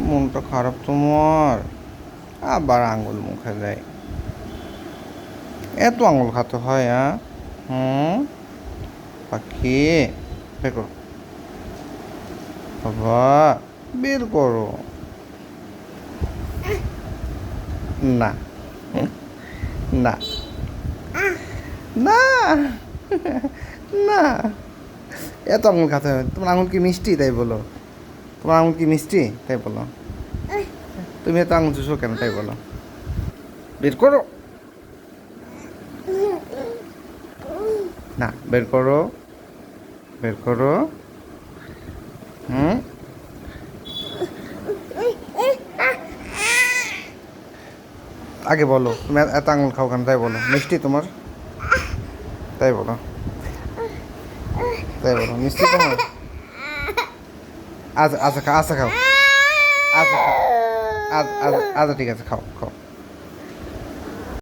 মনটা খারাপ তোমার আবার আঙুল মুখে দেয়। এত আঙুল খাতে হয় হ্যাঁ হুম? পাখি, বের করো। বাবা, বের করো। না। না। না। না। এত আঙুল খাতে হবে তোমার আঙুল কি মিষ্টি, তাই বলো? তোমার আঙুল কি মিষ্টি? তাই বলো। তুমি এত আঙুল চুষো কেন? তাই বলো। বের করো। না বের করো। বের করো। হুম? আগে বলো তুমি এত আঙুল খাও কেন? তাই বলো। মিষ্টি তোমার? তাই বলো। তাই বলো মিষ্টি তোমার? আচ্ছা আচ্ছা আচ্ছা খাও। আচ্ছা খাও। আচ্ছা আচ্ছা আচ্ছা ঠিক আছে খাও খাও।